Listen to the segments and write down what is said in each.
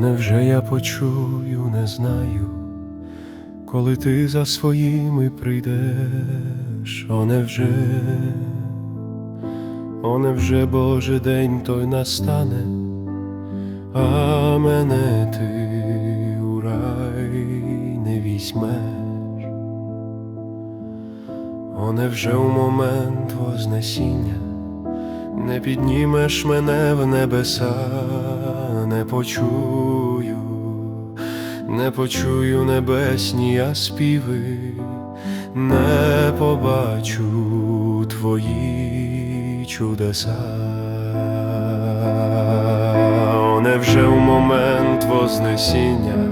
Невже я почую, не знаю, коли ти за своїми прийдеш, о, невже, о, невже Боже день той настане, а мене ти у рай не візьмеш, о, невже у момент вознесіння не піднімеш мене в небеса, не почую, не почую небесні я співи, не побачу твої чудеса. О, Невже в момент вознесіння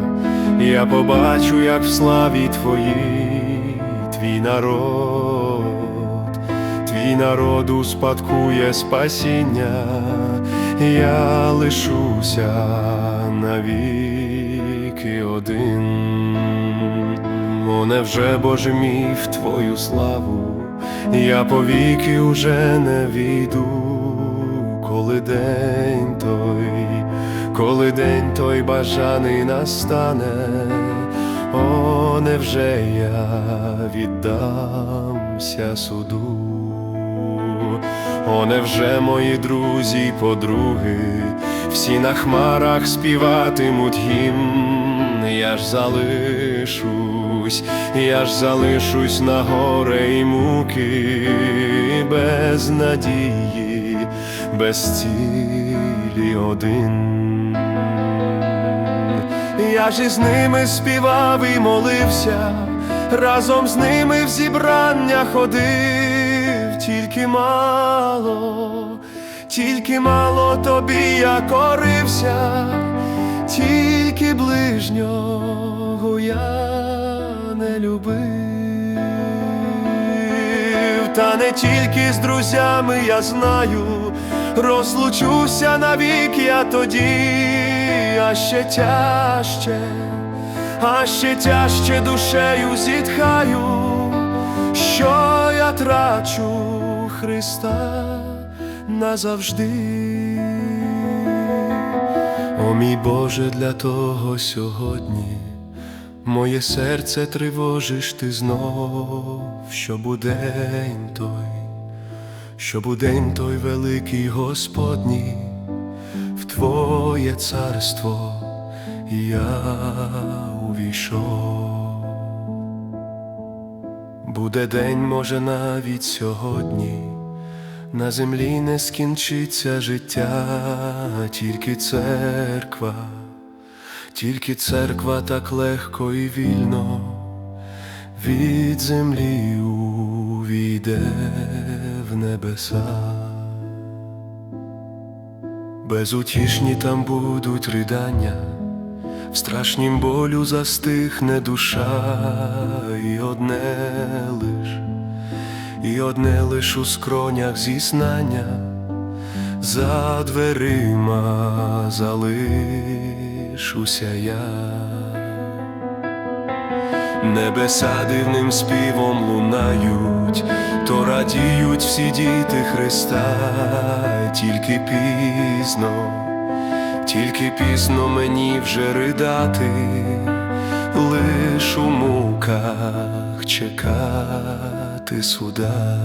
я побачу, як в славі твоїй твій народ, твій народ успадкує спасіння, я лишуся навіки один. О, невже Боже мій в твою славу, я повіки уже не війду, коли день той, коли день той бажаний настане, о, невже я віддамся суду, о, невже мої друзі й подруги, всі на хмарах співатимуть гімн, я ж залишусь, я ж залишусь на горе й муки, без надії, без цілі один. Я ж із ними співав і молився, разом з ними в зібрання ходив, тільки мало, тільки мало тобі я корився, тільки ближнього я не любив, та не тільки з друзями я знаю, розлучуся навік я тоді, а ще тяжче, а ще тяжче душею зітхаю, що трачу Христа назавжди. О мій Боже, для того сьогодні моє серце тривожиш ти знов, щоб у день той, щоб у день той великий Господній, в Твоє царство я увійшов. Буде день, може, навіть сьогодні. На землі не скінчиться життя, тільки церква, тільки церква так легко і вільно від землі увійде в небеса. Безутішні там будуть ридання, страшнім болю застихне душа, і одне лиш, і одне лиш у скронях зізнання, за дверима залишуся я. Небеса дивним співом лунають, то радіють всі діти Христа, тільки пізно, тільки пізно мені вже ридати, лиш у муках чекати суда.